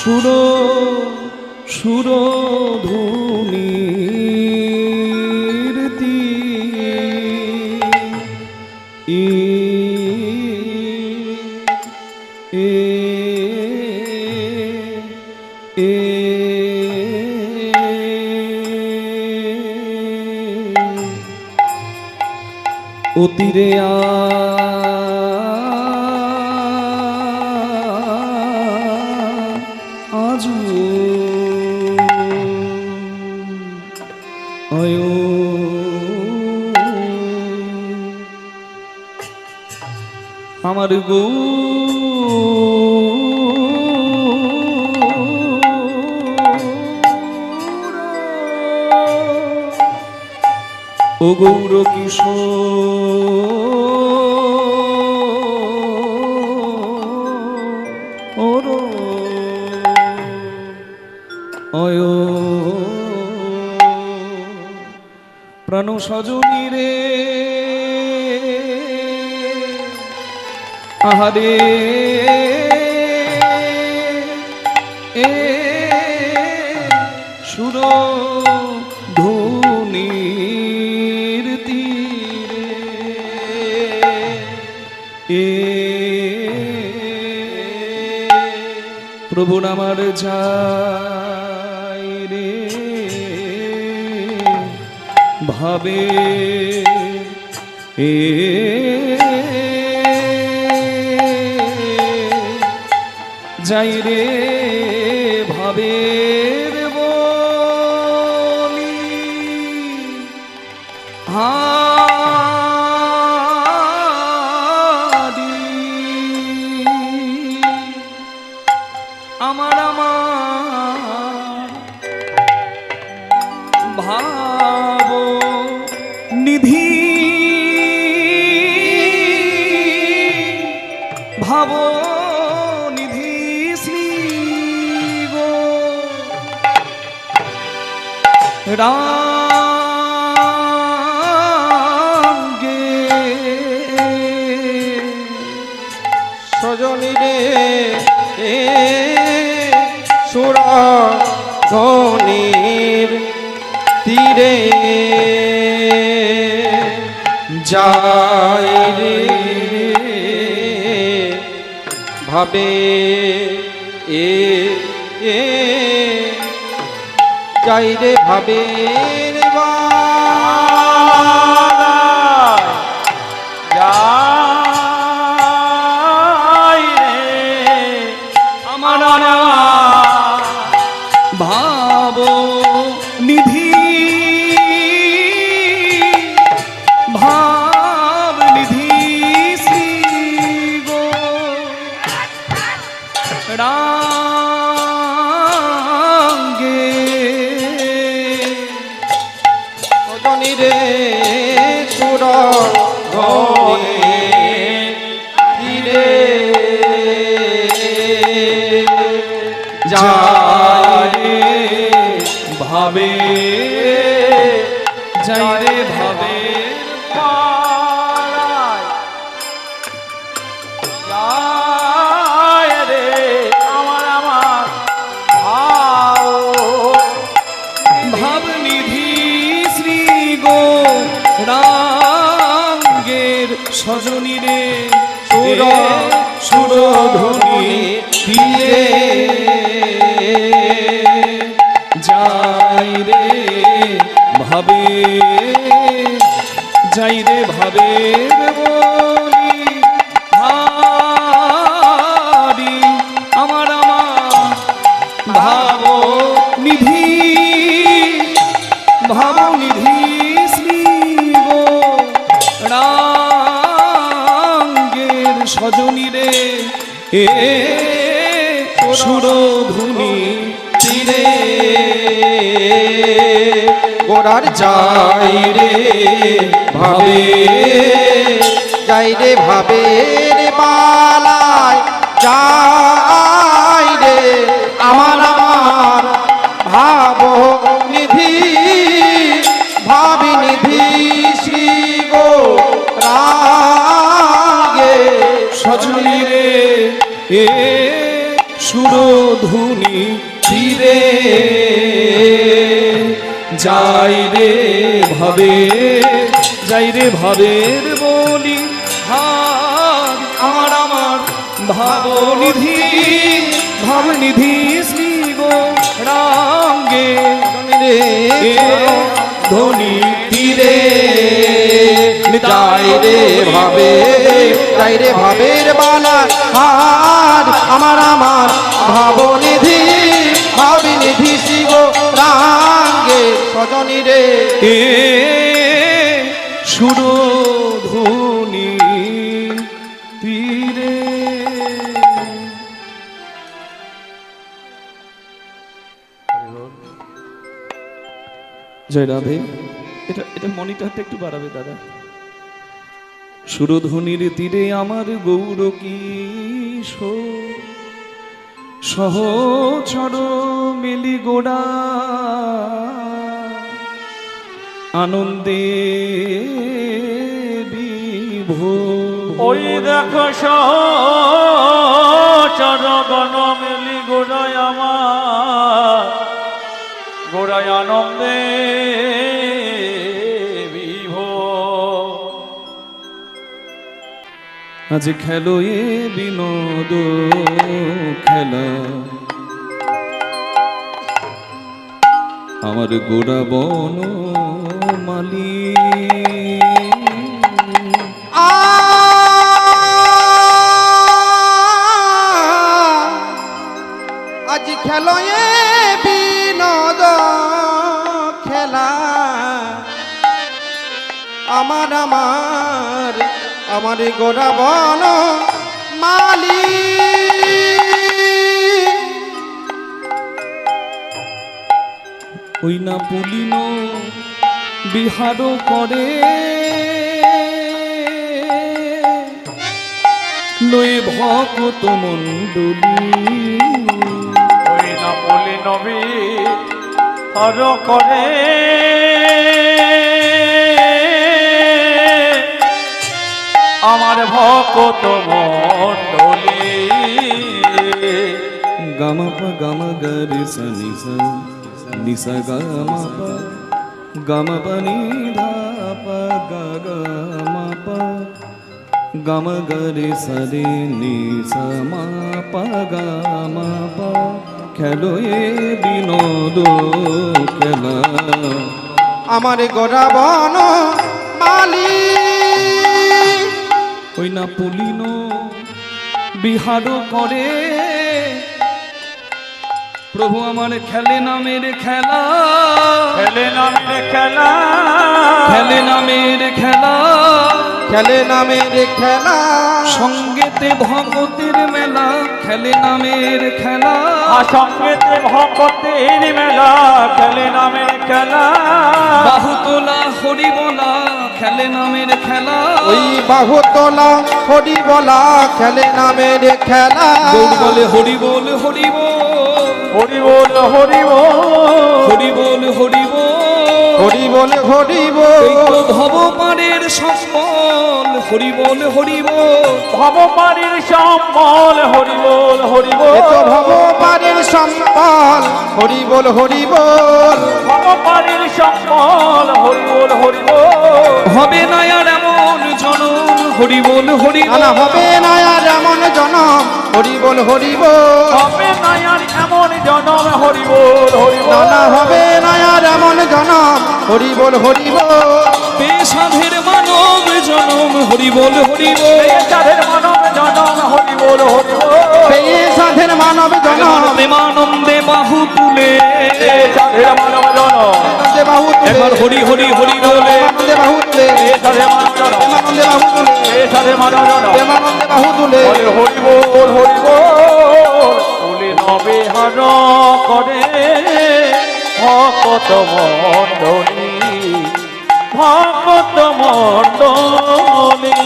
সুর সুর ধুনির এ এ অতিরে আজু অয় আমার গৌ। ও গৌর কিশোর। সজনী রে। আহারে। এ সুর ধুনির তীরে। এ প্রভু আমার যাই রে। ভাবে। এ যাই রে ভাবে। নিধি ভাব নিধি শ্রী রে এ সুর ধনির তীরে। যাই ভাবে এ এ যাই রে ভাবে আমার ভাব নিধি রে সুর যায় যায় ভাবে ভাব নিধি ভাব নিধি রাঙ্গের সজনী রে। এ সুরধুনি তীরে। গোড়ার যাই রে ভাবে, যাই রে ভাবে রে মালায়, যাই রে আমার এ সুরধুনি তীরে যাই রে ভাবে, যাই রে ভাবের বলি হার আমার আমার ভাবনিধি ভাবনিধি শ্রী গো রাঙ্গে রে ধনি তীরে। যাই রে ভাবে, যাই রে ভাবের বালা। হার আমার আমার ভাবনিধি, ভাবিনিধি শিব রাঙ্গে সজনী রে। সুরধুনি তীরে। জয় রাধে এটা এটা মনিটরটা একটু বাড়াবে, দাদা। সুরধনির তীরে আমার গৌর কিশোর সহচর মেলি গোড়া। আনন্দে বিভোর। ওই দেখো চরগণ মিলি আজ খেলো এ বিনোদ, খেলা। আমার গোড়া বন মালি। আজ খেলো এ বিনোদ, খেলা। আমার আমার আমার গোড়া বন মালি। ওই না পুলিন বিহার করে। লয়ে ভকত মণ্ডলী। ওই না বলি নবী হর করে। গামা পা গামা গরে সা নিসা নিসা গামা পা গামা পা নি ধা পা গা গামা পা গামা গরে সা রে নি সা মা পা গামা পা খেলো এ বিনোদ খেলা আমার গোড়া মালি ওই না পুলিন বিহার করে প্রভু আমার খেলে নামের খেলা। খেলে নামের খেলা। খেলে নামের খেলা। খেলে নামের খেলা। সঙ্গেতে ভগতের মেলা খেলে নামের খেলা। সঙ্গেতে ভক্তের মেলা খেলে নামের খেলা। বাহু তোলা হরি বলা খেলে নামের খেলা। ওই বাহু তোলা হরি বলা খেলে নামের খেলা। বলে হরি বল হরি বল হরি বল। হরি বল হরি বল। হরি বল হরি বল। ভব পারের সম্বল। হরি বল হরি বল। ভবপারির সম্বল হরি বল হরি বল। ভগবানের হরি বল হরি বল। সম্বল হরি বল হরি বল। হবে না আর হরি বল হরি নানা হবে না আর এমন জনম। হরি বল হরি বল হবে না আর এমন জনম হরি বল হরি বল নানা হবে না আর এমন জনম। হরি বল হরি বল পেশাধের মানব জনম হরি বল হরি বল চাঁদের মানব জনম হরি বল হরি বল পেয়ে সাধের মানব জনম। প্রেমানন্দে বাহু তুলে। চাঁদের মানব জনম। একবার হরি হরি হরি বলে। বাহু তুলে। আনন্দে বাহু তুলে সাধে জনম প্রেমানন্দে বাহু তুলে হরি বল হরি বল বলে নবে হার করে। ভকত মণ্ডলী ভকত মণ্ডলী।